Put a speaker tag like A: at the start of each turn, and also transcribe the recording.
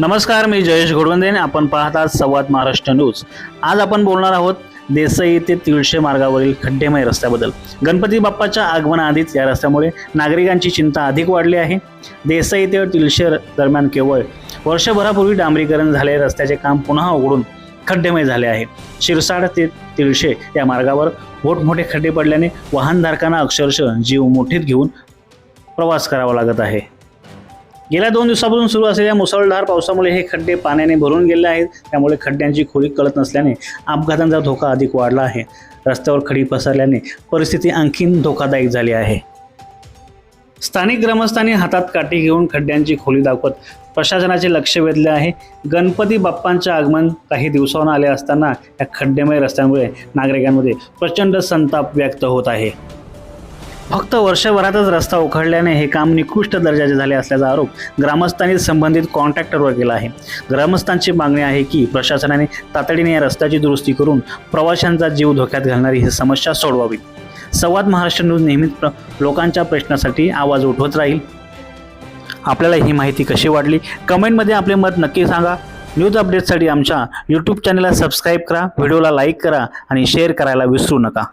A: नमस्कार मी जयेश घोडवंदे आणि आपण पाहत आहात संवाद महाराष्ट्र न्यूज. आज आपण बोलणार आहोत देसाई ते तिळशे मार्गावरील खड्डेमय रस्त्याबद्दल. गणपती बाप्पाच्या आगमनाआधीच या रस्त्यामुळे नागरिकांची चिंता अधिक वाढली आहे. देसाई ते तिळशे दरम्यान केवळ वर्षभरापूर्वी डांबरीकरण झाले रस्त्याचे काम पुन्हा उघडून खड्डेमय झाले आहे. शिरसाड ते तिळशे या मार्गावर मोठमोठे खड्डे पडल्याने वाहनधारकांना अक्षरशः जीव मोठीत घेऊन प्रवास करावा लागत आहे. गेल्या दोन दिवसापासून सुरू असलेल्या मुसळधार पावसामुळे हे खड्डे पाण्याने भरून गेले आहेत. त्यामुळे खड्ड्यांची खोली कळत नसल्याने अपघातांचा धोका अधिक वाढला आहे. रस्त्यावर खडी पसरल्याने परिस्थिती आणखीन धोकादायक झाली आहे. स्थानिक ग्रामस्थांनी हातात काठी घेऊन खड्ड्यांची खोली दाखवत प्रशासनाचे लक्ष वेधले आहे. गणपती बाप्पांचे आगमन काही दिवसांना आले असताना या खड्डेमय रस्त्यांमुळे नागरिकांमध्ये प्रचंड संताप व्यक्त होत आहे. फक्त वर्षभरातच रस्ता उखडल्याने हे काम निकृष्ट दर्जाचे झाले असल्याचा आरोप ग्रामस्थांनी संबंधित कॉन्ट्रॅक्टरवर केला आहे. ग्रामस्थांची मागणी आहे की प्रशासनाने तातडीने या रस्त्याची दुरुस्ती करून प्रवाशांचा जीव धोक्यात घालणारी ही समस्या सोडवावी. संवाद महाराष्ट्र न्यूज नेहमीच प्र लोकांच्या प्रश्नासाठी आवाज उठवत राहील. आपल्याला ही माहिती कशी वाटली? कमेंटमध्ये आपले मत नक्की सांगा. न्यूज अपडेटसाठी आमच्या यूट्यूब चॅनलला सबस्क्राईब करा व्हिडिओला लाईक करा आणि शेअर करायला विसरू नका.